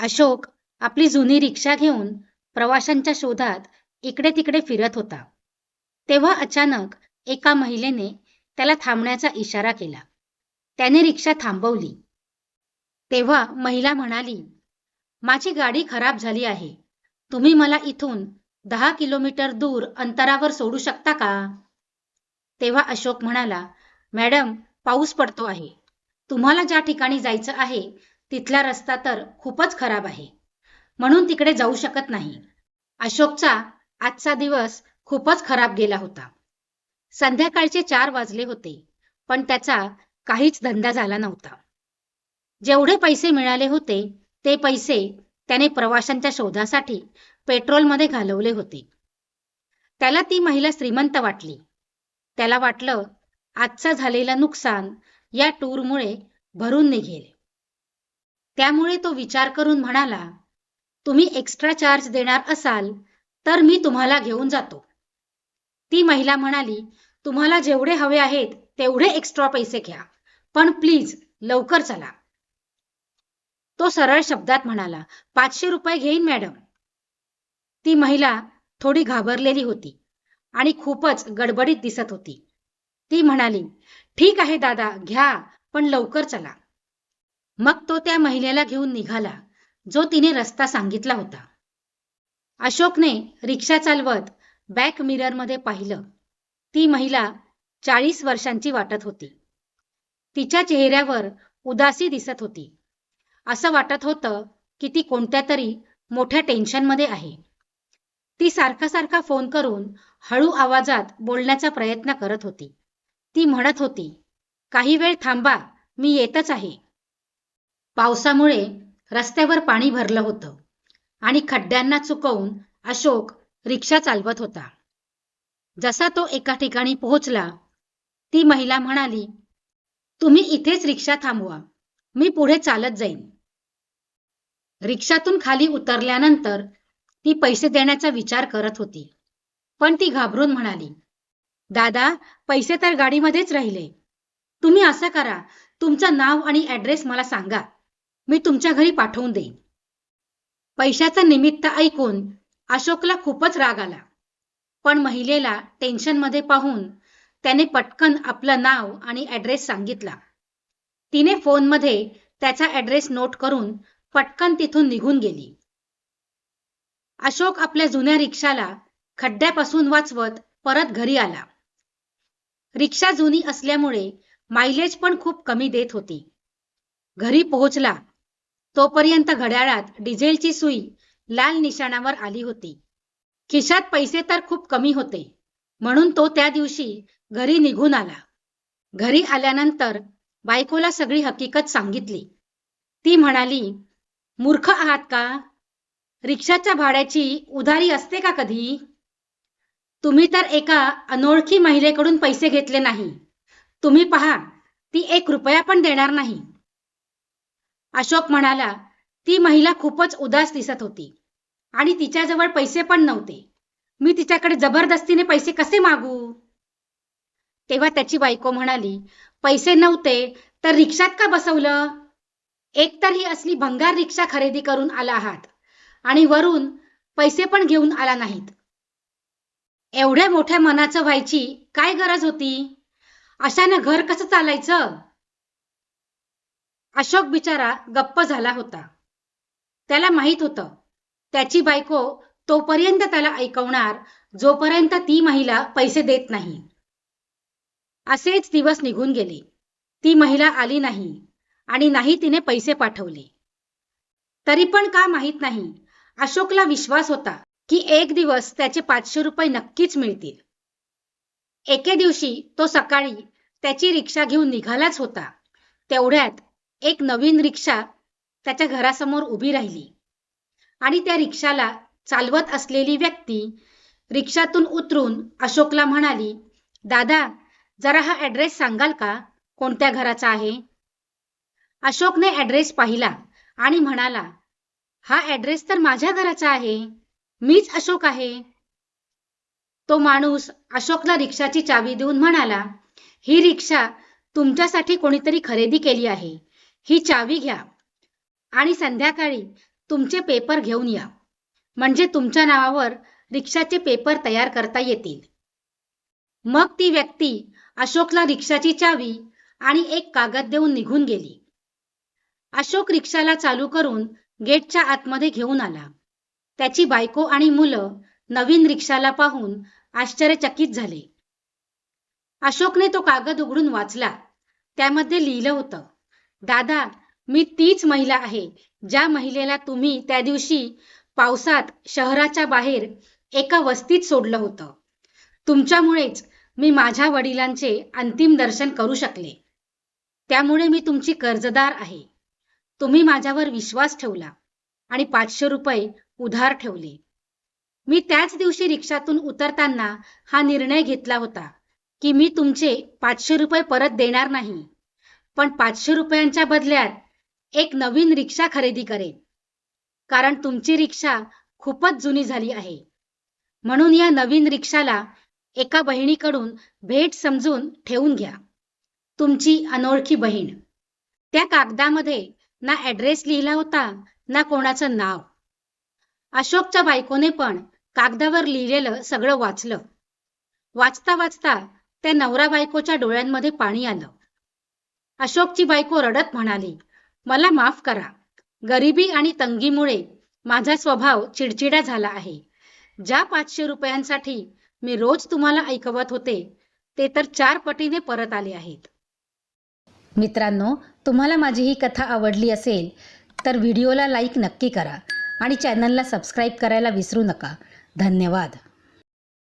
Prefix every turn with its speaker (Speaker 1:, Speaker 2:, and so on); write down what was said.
Speaker 1: अशोक आपली जुनी रिक्षा घेऊन प्रवाशांच्या शोधात इकडे तिकडे फिरत होता. तेव्हा अचानक एका महिलेने त्याला थांबण्याचा इशारा केला. त्याने रिक्षा थांबवली. तेव्हा महिला म्हणाली माझी गाडी खराब झाली आहे. तुम्ही मला इथून दहा किलोमीटर दूर अंतरावर सोडू शकता का? तेव्हा अशोक म्हणाला मॅडम पाऊस पडतो आहे. तुम्हाला ज्या ठिकाणी जायचं आहे तिथला रस्ता तर खूपच खराब आहे. म्हणून तिकडे जाऊ शकत नाही. अशोकचा आजचा दिवस खूपच खराब गेला होता. संध्याकाळचे चार वाजले होते पण त्याचा काहीच धंदा झाला नव्हता. जेवढे पैसे मिळाले होते ते पैसे त्याने प्रवाशांच्या शोधासाठी पेट्रोलमध्ये घालवले होते. त्याला ती महिला श्रीमंत वाटली. त्याला वाटलं आजचा झालेला नुकसान या टूरमुळे भरून निघेल. त्यामुळे तो विचार करून म्हणाला तुम्ही एक्स्ट्रा चार्ज देणार असाल तर मी तुम्हाला घेऊन जातो. ती महिला म्हणाली तुम्हाला जेवढे हवे आहेत तेवढे एक्स्ट्रा पैसे घ्या पण प्लीज लवकर चला. तो सरळ शब्दात म्हणाला पाचशे रुपये घेईन मॅडम. ती महिला थोडी घाबरलेली होती आणि खूपच गडबडीत दिसत होती. ती म्हणाली ठीक आहे दादा घ्या पण लवकर चला. मग तो त्या महिलेला घेऊन निघाला जो तिने रस्ता सांगितला होता. अशोकने रिक्षा चालवत बॅक मिररमध्ये पाहिलं. ती महिला चाळीस वर्षांची वाटत होती. तिच्या चेहऱ्यावर उदासी दिसत होती. असं वाटत होतं की ती कोणत्या तरी मोठ्या टेन्शनमध्ये आहे. ती सारखा सारखा फोन करून हळू आवाजात बोलण्याचा प्रयत्न करत होती. ती म्हणत होती काही वेळ थांबा मी येतच आहे. पावसामुळे रस्त्यावर पाणी भरलं होतं आणि खड्ड्यांना चुकवून अशोक रिक्षा चालवत होता. जसा तो एका ठिकाणी पोहोचला ती महिला म्हणाली तुम्ही इथेच रिक्षा थांबवा मी पुढे चालत जाईन. रिक्षातून खाली उतरल्यानंतर ती पैसे देण्याचा विचार करत होती. पण ती घाबरून म्हणाली दादा पैसे तर गाडीमध्येच राहिले. तुम्ही असं करा तुमचं नाव आणि ऍड्रेस मला सांगा. मी तुमच्या घरी पाठवून देईन. पैशाचं निमित्त ऐकून अशोकला खूपच राग आला. पण महिलेला टेन्शनमध्ये पाहून त्याने पटकन आपलं नाव आणि ऍड्रेस सांगितला. तिने फोनमध्ये त्याचा ऍड्रेस नोट करून पटकन तिथून निघून गेली. अशोक आपल्या जुन्या रिक्षाला खड्ड्यापासून वाचवत परत घरी आला. रिक्षा जुनी असल्यामुळे मायलेज पण खूप कमी देत होती. घरी पोहोचला तोपर्यंत घड्याळात डिझेलची सुई लाल निशाणावर आली होती. खिशात पैसे तर खूप कमी होते म्हणून तो त्या दिवशी घरी निघून आला. घरी आल्यानंतर बायकोला सगळी हकीकत सांगितली. ती म्हणाली मूर्ख आहात का? रिक्षाच्या भाड्याची उधारी असते का कधी? तुम्ही तर एका अनोळखी महिलेकडून पैसे घेतले नाही. तुम्ही पहा ती एक रुपया पण देणार नाही. अशोक म्हणाला ती महिला खूपच उदास दिसत होती आणि तिच्याजवळ पैसे पण नव्हते. मी तिच्याकडे जबरदस्तीने पैसे कसे मागू? तेव्हा त्याची बायको म्हणाली पैसे नव्हते तर रिक्षात का बसवलं? एकतर ही असली भंगार रिक्षा खरेदी करून आला आहात आणि वरून पैसे पण घेऊन आला नाहीत. एवढ्या मोठ्या मनाचं व्हायची काय गरज होती? अशानं घर कसं चालायचं? अशोक बिचारा गप्प झाला होता. त्याला माहीत होतं त्याची बायको तोपर्यंत त्याला ऐकवणार जोपर्यंत ती महिला पैसे देत नाही. असेच दिवस निघून गेले. ती महिला आली नाही आणि नाही तिने पैसे पाठवले. तरी पण का माहीत नाही अशोकला विश्वास होता की एक दिवस त्याचे पाचशे रुपये नक्कीच मिळतील. एके दिवशी तो सकाळी त्याची रिक्षा घेऊन निघालाच होता. तेवढ्यात एक नवीन रिक्षा त्याच्या घरासमोर उभी राहिली. आणि त्या रिक्षाला चालवत असलेली व्यक्ती रिक्षातून उतरून अशोकला म्हणाली दादा जरा हा ऍड्रेस सांगाल का? कोणत्या घराचा आहे? अशोकने ऍड्रेस पाहिला आणि म्हणाला हा ऍड्रेस तर माझ्या घराचा आहे. मीच अशोक आहे. तो माणूस अशोकला रिक्षाची चावी देऊन म्हणाला ही रिक्षा तुमच्यासाठी कोणीतरी खरेदी केली आहे. ही चावी घ्या आणि संध्याकाळी तुमचे पेपर घेऊन या. म्हणजे तुमच्या नावावर रिक्षाचे पेपर तयार करता येतील. मग ती व्यक्ती अशोकला रिक्षाची चावी आणि एक कागद देऊन निघून गेली. अशोक रिक्षाला चालू करून गेटच्या आतमध्ये घेऊन आला. त्याची बायको आणि मुलं नवीन रिक्षाला पाहून आश्चर्यचकित झाले. अशोकने तो कागद उघडून वाचला. त्यामध्ये लिहिलं होतं दादा मी तीच महिला आहे ज्या महिलेला तुम्ही त्या दिवशी पावसात शहराच्या बाहेर एका वस्तीत सोडलं होतं. तुमच्यामुळेच मी माझ्या वडिलांचे अंतिम दर्शन करू शकले. त्यामुळे मी तुमची कर्जदार आहे. तुम्ही माझ्यावर विश्वास ठेवला आणि पाचशे रुपये उधार ठेवले. मी त्याच दिवशी रिक्षातून उतरताना हा निर्णय घेतला होता की मी तुमचे पाचशे रुपये परत देणार नाही. पण पाचशे रुपयांच्या बदल्यात एक नवीन रिक्षा खरेदी करेन. कारण तुमची रिक्षा खूपच जुनी झाली आहे. म्हणून या नवीन रिक्षाला एका बहिणीकडून भेट समजून ठेवून घ्या. तुमची अनोळखी बहीण. त्या कागदामध्ये ना ऍड्रेस लिहिला होता ना कोणाचं नाव. अशोकच्या बायकोने पण कागदावर लिहिलेलं सगळं वाचलं. वाचता वाचता त्या नवरा बायकोच्या डोळ्यांमध्ये पाणी आलं. अशोकची बायको रडत म्हणाली मला माफ करा. गरिबी आणि तंगीमुळे माझा स्वभाव चिडचिडा झाला आहे. ज्या पाचशे रुपयांसाठी मी रोज तुम्हाला ऐकवत होते ते तर चार पटीने परत आले आहेत. मित्रांनो तुम्हाला माझी ही कथा आवडली असेल तर व्हिडिओला लाईक नक्की करा आणि चॅनलला सबस्क्राईब करायला विसरू नका. धन्यवाद.